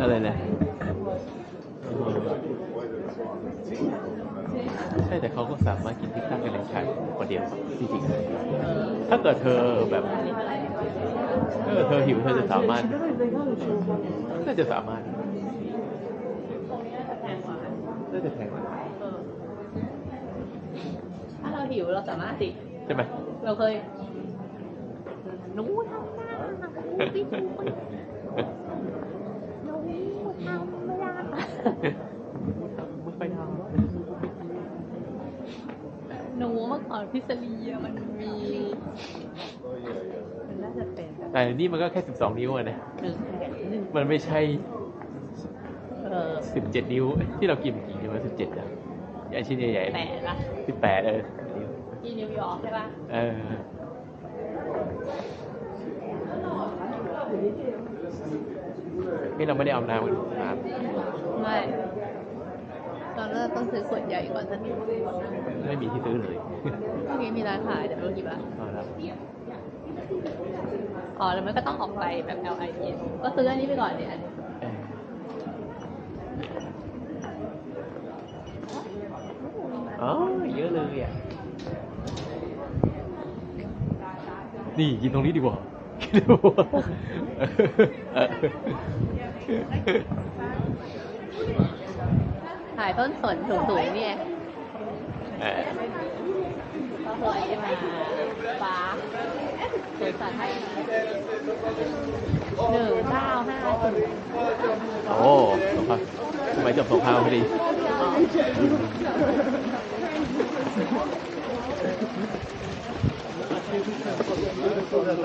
อะไรนะใช่แต่เขาก็สามารถกินพิซซ่ากันในชายคนเดียวจริงๆถ้าเกิดเธอแบบถ้าเกิดเธอหิวเธอจะสามารถน่าจะสามารถน่าจะแพงกว่าถ้าเราหิวเราสามารถสิใช่ไหมเราเคยหนูทำหน้าหนูพี่หนูหนูทำไม่ได้ ไม่ค่อยทหนูเมื่อก่อนพิซซีอะมันมีมันน่าจะเป็นแบบำแต่นี่มันก็แค่12นิ้วอะนะหนึ่งหนึ่งมันไม่ใช่เออ17นิ้วที่เรากินเมื่อกี้มัน17นะไอชิ้นใหญ่แปดละๆ18เออที่นิวยอร์กใช่ปะเออ นี่เราไม่ได้เอาน้ำมาไม่ตอนแรกต้องซื้อขวดใหญ่ก่อนสักนิดไม่มีที่ซื้อเลยเมื่อกี้มีร้านขายแต่ไม่รู้กี่บาทเอาละอ๋อแล้วมันก็ต้องออกไปแบบ L I N ก็ซื้ออันนี้ไปก่อนเนี่ยเอออ๋อเยอะเลยอะ นี่กินตรงนี้ดีกว่า กินดีกว่าเออถ่ายต้นสนสูงๆเนี่ยเออก็เคยมาฟ้าสวนสัตว์ให้หนึ่งเก้าห้าศูนย์โอ้สงครามทำไมจบสงครามพอดี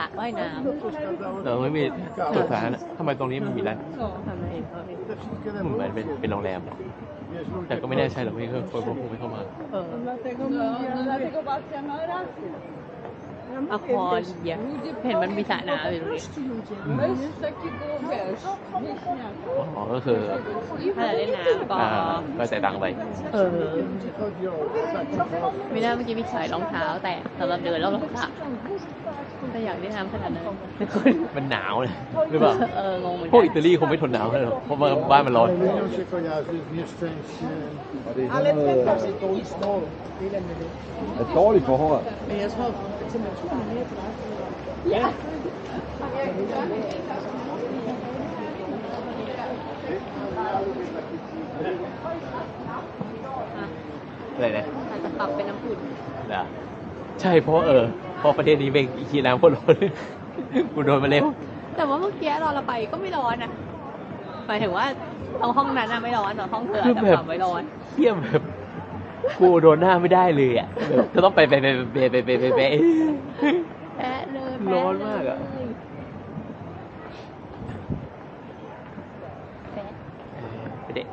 ระว่ายน้ To przeszkadzało เราไม่มีสุสานอะทำไมตรงนี้มันมีร้านำทำไมเขาไม่ te wszystkie เหมือน demonstracje. เป็นเป็นโรงแรมอะ Wiesz, ludzie แต่ก็ไม่แน่ใจหรอกไม่เคยคนคงไม่เข้ามา เออ Dlatego mówię, dlatego babcia ma rację. a foglia per man mi มี na về rồi Ồ, có khờ hay là lên nào có ก็จ่ายตังค์ไปอไม่น่าเมื่อกี้มีสายรองเท้า แต่สำหรับเดินรอบรองเท้แต่อยากได้น้ำขนาดนั้นมันหนาวเลยหรือเปล่าเอองงเหมือนพวกอิตาลีคงไม่ทนหนาวเลยหรอกเพราะบ้านมันร้อน Alleen als je kan, ja, het is meer strength. Het is niet Het is niet hoor. ไม่ใช่ชอะไรนะอาจจะปรับเป็นน้ำอุ่นเหรอใช่เพราะว่าเออเพราะประเทศนี้เป็นอีกีน้ำโคตรร้อนกูโดนมาเล็บแต่ว่าเมื่อกี้ตอนเราไปก็ไม่ร้อนนะหมายถึงว่าตรงห้องนั้นน่ะไม่ร้อนแต่ห้องเธออาจจะปรับไม่ร้อนเที่ยมแบบ กูโดนหน้าไม่ได้เลยอะแบบจะต้องไปไปไปไปไปไปไปไป แพ้เลยแพ้เลยร้อนมากอะ แพ้ไปเด็ก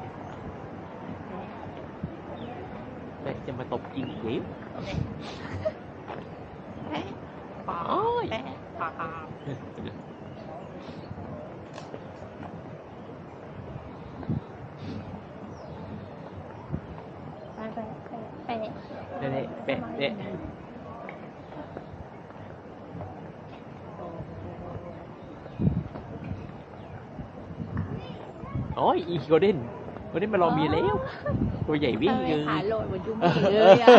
แม่จะมาตบยิงอีกแล้วแพ้ปาแพ้ปาแพ้แพ้แพ้เด็กเด็กเด็กโอ้ยอีโกลเด้นโกลเด้นมารอเมียแล้ว ตัวใหญ่วิ่งทำไมเลยขาโหลดเหมือนจุ๊บหมีเลยอะ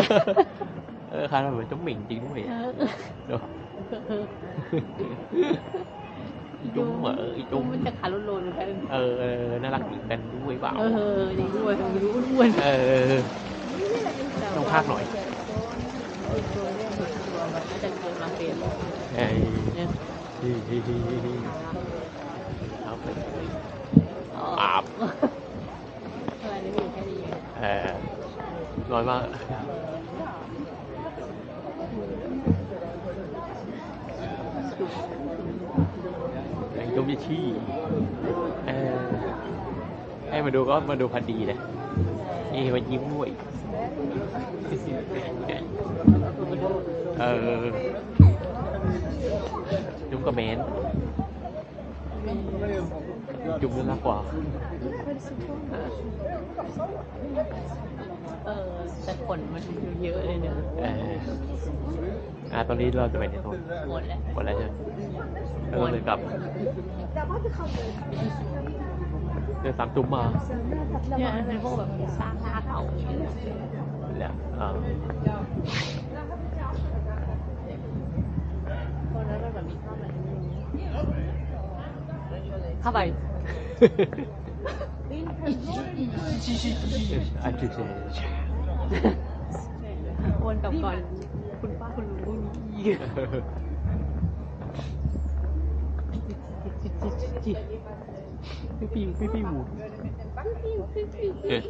เออขาเราเหมือนจ้าหมิงจริงด้วยเออเดี๋ยวอีจุ้มเหรออีจุ๊จุ้บมมันจะขาโหลดๆเหมือนกันเออเออน่ารักเหมือนกันด้วยเปล่า เออจริงด้วยต้องรู้อ้วนเออ ภาคหน่อยไอ้ฮิฮิฮิฮิเอาไปอาบเออน้อยมากไอ้ยมิชี้เออให้มาดูก็มาดูพอดีเลย มันยิ้มด้วยเออจุ๊บกับเมนจุ๊บน่ารักกว่าเออแต่ขนมันเยอะเลยเนี่ยเอออะตอนนี้เราจะไปในโซนหมดแล้วหมดแล้วใช่ไหมแล้วก็เลยกลับ เดินสามจุ๊บมาเนี่ยมันเป็นพวกแบบสร้างหน้าเก่าอย่างเงี้ยแล้วเออตอนนั้นมันแบบมีข้าวมันเข้าไปอันจุดเจวนกลับก่อน คุณป้าคุณลุง พี่ปิวพี่ปิวเอ๊ะ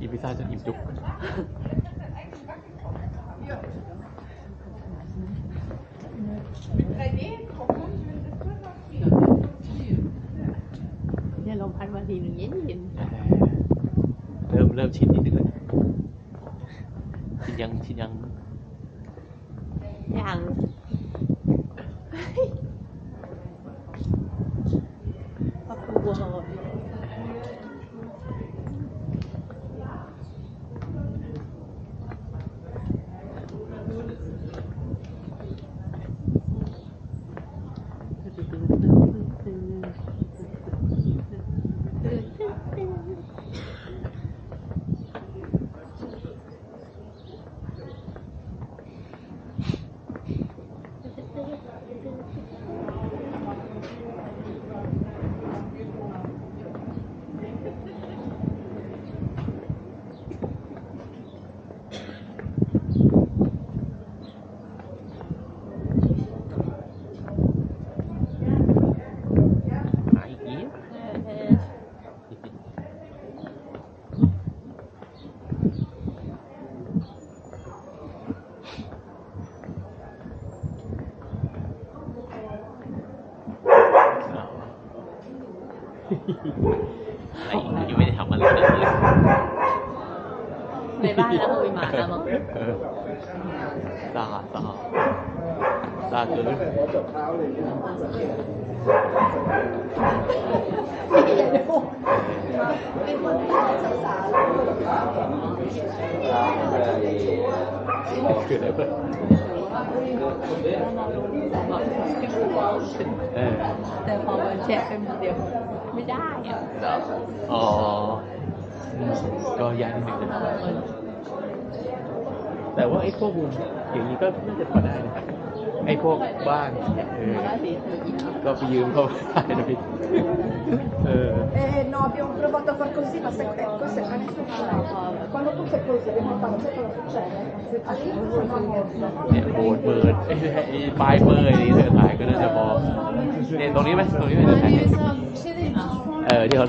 อีพิซซ่าจนอิ่มจุกเนี่ยลมพัดมาทีหนึ่งเย็นเย็นเริ่มเริ่มชินนิดนึงแล้วชินยังชินยังอย่าง Thank you. ไอ้ยังไม่ได้ทำอะไรเลยในบ้านแล้วคุยหมาแล้วมั้งเออซาซาซาเกินคืออะไรเพื่อน เออแต่พอมันแชะเป็นเดียวไม่ได้อะเหรออ๋ออืมก็ยากนิดนึงนะแต่ว่าไอ้พวกวงอย่างนี้ก็น่าจะพอได้นะไอ้พวกบ้านเออมันก็สีสวยดีนะก็ไปยืมเขาได้นะพี่เออ Eh, no, abbiamo provato a far così, ma se, eh, questo è il pane Quando tu fai così, devi fare, sai cosa succede? All'inizio non เนี่ยโบนเบิร์ดไอ้ไอ้ปลายเบอร์นี่เธอถ่ายก็น่าจะพอเนี่ยตรงนี้ไหมตรงนี้ไหมเธอถ่ายเออที่เขา